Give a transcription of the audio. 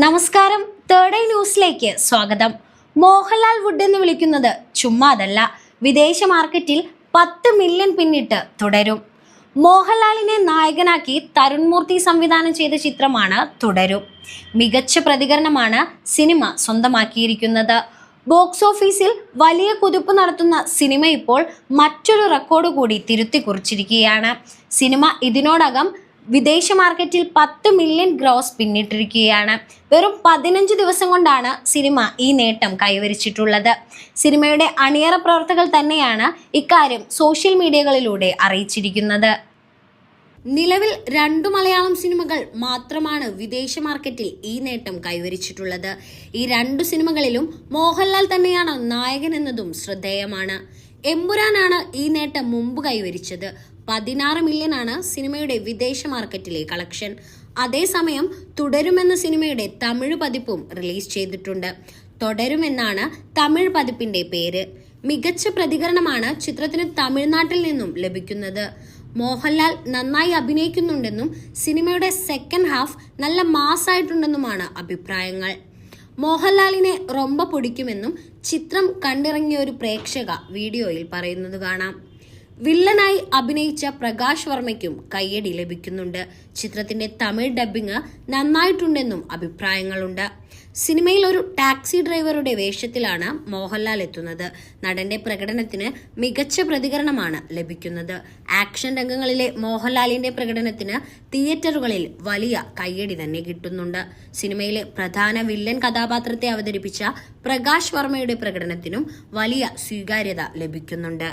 നമസ്കാരം. Third eye ന്യൂസിലേക്ക് സ്വാഗതം. മോഹൻലാൽ വുഡ് എന്ന് വിളിക്കുന്നത് ചുമ്മാതല്ല. വിദേശ മാർക്കറ്റിൽ പത്ത് മില്യൺ പിന്നിട്ട് തുടരും. മോഹൻലാലിനെ നായകനാക്കി തരുൺ മൂർത്തി സംവിധാനം ചെയ്ത ചിത്രമാണ് തുടരും. മികച്ച പ്രതികരണമാണ് സിനിമ സ്വന്തമാക്കിയിരിക്കുന്നത്. ബോക്സ് ഓഫീസിൽ വലിയ കുതിപ്പ് നടത്തുന്ന സിനിമ ഇപ്പോൾ മറ്റൊരു റെക്കോർഡ് കൂടി തിരുത്തി കുറിച്ചിരിക്കുകയാണ്. സിനിമ ഇതിനോടകം വിദേശ മാർക്കറ്റിൽ പത്ത് മില്യൺ ഗ്രോസ് പിന്നിട്ടിരിക്കുകയാണ്. വെറും പതിനഞ്ച് ദിവസം കൊണ്ടാണ് സിനിമ ഈ നേട്ടം കൈവരിച്ചിട്ടുള്ളത്. സിനിമയുടെ അണിയറ പ്രവർത്തകൾ തന്നെയാണ് ഇക്കാര്യം സോഷ്യൽ മീഡിയകളിലൂടെ അറിയിച്ചിരിക്കുന്നത്. നിലവിൽ രണ്ടു മലയാളം സിനിമകൾ മാത്രമാണ് വിദേശ മാർക്കറ്റിൽ ഈ നേട്ടം കൈവരിച്ചിട്ടുള്ളത്. ഈ രണ്ടു സിനിമകളിലും മോഹൻലാൽ തന്നെയാണ് നായകൻ എന്നതും ശ്രദ്ധേയമാണ്. എമ്പുരാനാണ് ഈ നേട്ടം മുമ്പ് കൈവരിച്ചത്. പതിനാറ് മില്യൺ ആണ് സിനിമയുടെ വിദേശ മാർക്കറ്റിലെ കളക്ഷൻ. അതേസമയം തുടരുമെന്ന സിനിമയുടെ തമിഴ് പതിപ്പും റിലീസ് ചെയ്തിട്ടുണ്ട്. തുടരുമെന്നാണ് തമിഴ് പതിപ്പിന്റെ പേര്. മികച്ച പ്രതികരണമാണ് ചിത്രത്തിന് തമിഴ്നാട്ടിൽ നിന്നും ലഭിക്കുന്നത്. മോഹൻലാൽ നന്നായി അഭിനയിക്കുന്നുണ്ടെന്നും സിനിമയുടെ സെക്കൻഡ് ഹാഫ് നല്ല മാസായിട്ടുണ്ടെന്നുമാണ് അഭിപ്രായങ്ങൾ. മോഹൻലാലിനെ റൊമ്പ പൊടിക്കുമെന്നും ചിത്രം കണ്ടിറങ്ങിയ ഒരു പ്രേക്ഷക വീഡിയോയിൽ പറയുന്നത് കാണാം. വില്ലനായി അഭിനയിച്ച പ്രകാശ് വർമ്മയ്ക്കും കയ്യടി ലഭിക്കുന്നുണ്ട്. ചിത്രത്തിന്റെ തമിഴ് ഡബ്ബിംഗ് നന്നായിട്ടുണ്ടെന്നും അഭിപ്രായങ്ങളുണ്ട്. സിനിമയിൽ ഒരു ടാക്സി ഡ്രൈവറുടെ വേഷത്തിലാണ് മോഹൻലാൽ എത്തുന്നത്. നടന്റെ പ്രകടനത്തിന് മികച്ച പ്രതികരണമാണ് ലഭിക്കുന്നത്. ആക്ഷൻ രംഗങ്ങളിലെ മോഹൻലാലിന്റെ പ്രകടനത്തിന് തിയേറ്ററുകളിൽ വലിയ കയ്യടി തന്നെ കിട്ടുന്നുണ്ട്. സിനിമയിലെ പ്രധാന വില്ലൻ കഥാപാത്രത്തെ അവതരിപ്പിച്ച പ്രകാശ് വർമ്മയുടെ പ്രകടനത്തിനും വലിയ സ്വീകാര്യത ലഭിക്കുന്നുണ്ട്.